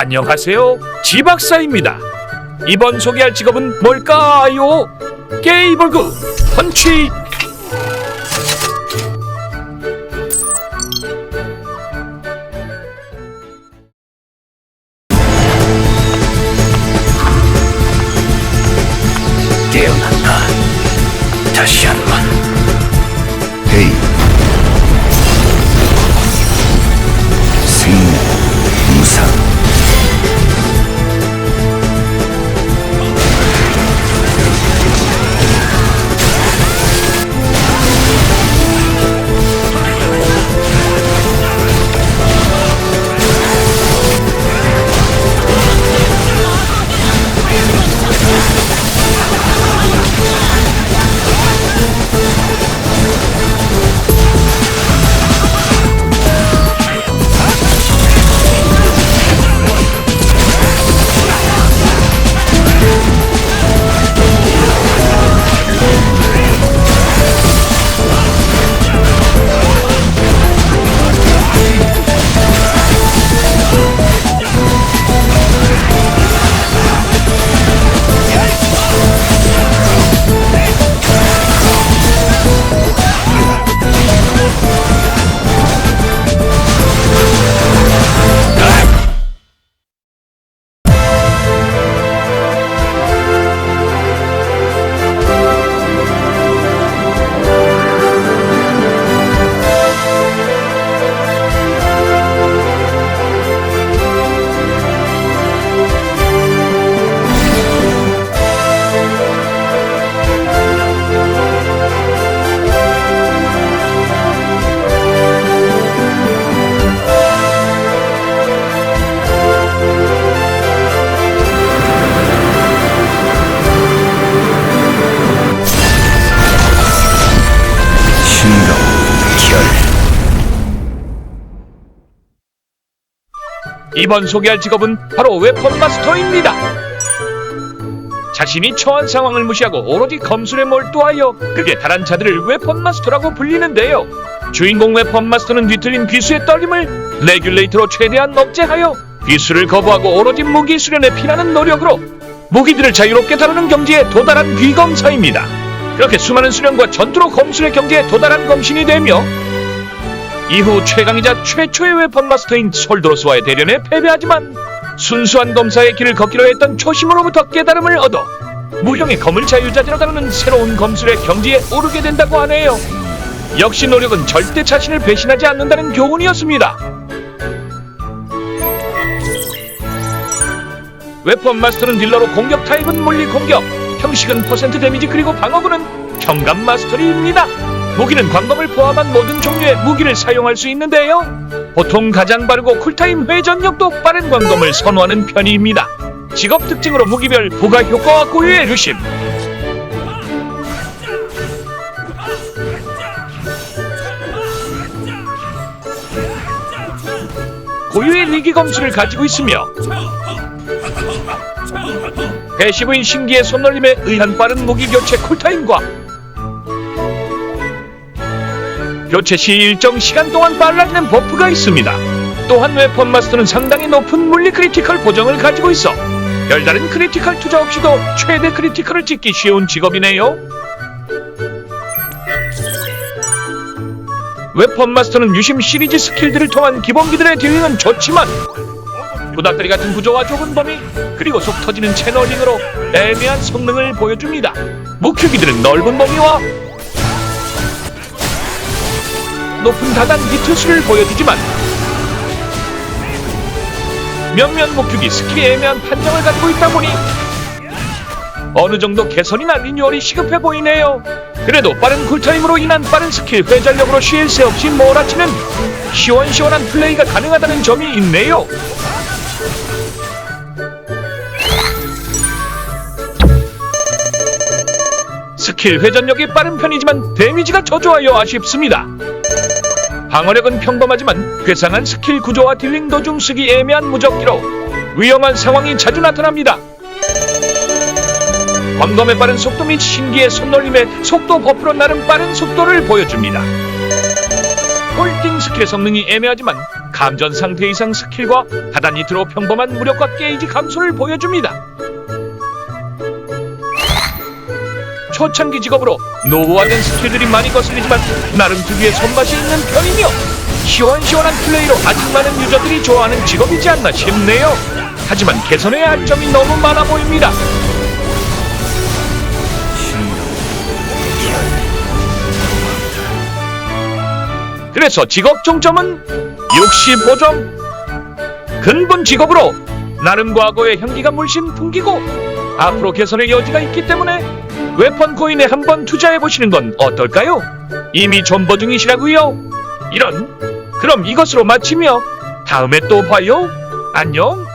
안녕하세요. 지박사입니다. 이번 소개할 직업은 뭘까요? 게이볼그 펀치 깨어난다. 다시 한 번. 헤이. 이번 소개할 직업은 바로 웨폰 마스터입니다. 자신이 처한 상황을 무시하고 오로지 검술에 몰두하여 극에 달한 자들을 웨폰 마스터라고 불리는데요. 주인공 웨폰 마스터는 뒤틀린 귀수의 떨림을 레귤레이터로 최대한 억제하여 귀수를 거부하고 오로지 무기 수련에 피나는 노력으로 무기들을 자유롭게 다루는 경지에 도달한 귀검사입니다. 그렇게 수많은 수련과 전투로 검술의 경지에 도달한 검신이 되며 이후 최강이자 최초의 웨펀 마스터인 솔드로스와의 대련에 패배하지만 순수한 검사의 길을 걷기로 했던 초심으로부터 깨달음을 얻어 무형의 검을 자유자재로 다루는 새로운 검술의 경지에 오르게 된다고 하네요. 역시 노력은 절대 자신을 배신하지 않는다는 교훈이었습니다. 웨펀 마스터는 딜러로 공격 타입은 물리 공격, 형식은 퍼센트 데미지 그리고 방어구는 현감 마스터리입니다. 무기는 광검을 포함한 모든 종류의 무기를 사용할 수 있는데요. 보통 가장 빠르고 쿨타임 회전력도 빠른 광검을 선호하는 편입니다. 직업 특징으로 무기별 부가 효과와 고유의 루심, 고유의 리기 검수를 가지고 있으며 패시브인 신기의 손놀림에 의한 빠른 무기 교체 쿨타임과 교체 시 일정 시간 동안 빨라지는 버프가 있습니다. 또한 웨펀 마스터는 상당히 높은 물리 크리티컬 보정을 가지고 있어 별다른 크리티컬 투자 없이도 최대 크리티컬을 찍기 쉬운 직업이네요. 웨펀 마스터는 유심 시리즈 스킬들을 통한 기본기들의 딜링은 좋지만 부닥다리 같은 구조와 좁은 범위 그리고 속 터지는 채널링으로 애매한 성능을 보여줍니다. 목큐기들은 넓은 범위와 높은 다단 히트수를 보여주지만 몇몇 목큐기 스킬이 애매한 판정을 가지고 있다 보니 어느 정도 개선이나 리뉴얼이 시급해 보이네요. 그래도 빠른 쿨타임으로 인한 빠른 스킬 회전력으로 쉴 새 없이 몰아치는 시원시원한 플레이가 가능하다는 점이 있네요. 스킬 회전력이 빠른 편이지만 데미지가 저조하여 아쉽습니다. 방어력은 평범하지만 괴상한 스킬 구조와 딜링 도중 쓰기 애매한 무적기로 위험한 상황이 자주 나타납니다. 광검의 빠른 속도 및 신기의 손놀림에 속도 버프로 나름 빠른 속도를 보여줍니다. 홀딩 스킬의 성능이 애매하지만 감전 상태 이상 스킬과 다단 니트로 평범한 무력과 게이지 감소를 보여줍니다. 초창기 직업으로 노후화된 스킬들이 많이 거슬리지만 나름 특유의 손맛이 있는 편이며 시원시원한 플레이로 아직 많은 유저들이 좋아하는 직업이지 않나 싶네요. 하지만 개선해야 할 점이 너무 많아 보입니다. 그래서 직업 총점은 65점. 근본 직업으로 나름 과거의 향기가 물씬 풍기고 앞으로 개선의 여지가 있기 때문에 웨펀 코인에 한번 투자해 보시는 건 어떨까요? 이미 존버 중이시라고요? 이런 그럼 이것으로 마치며 다음에 또 봐요. 안녕.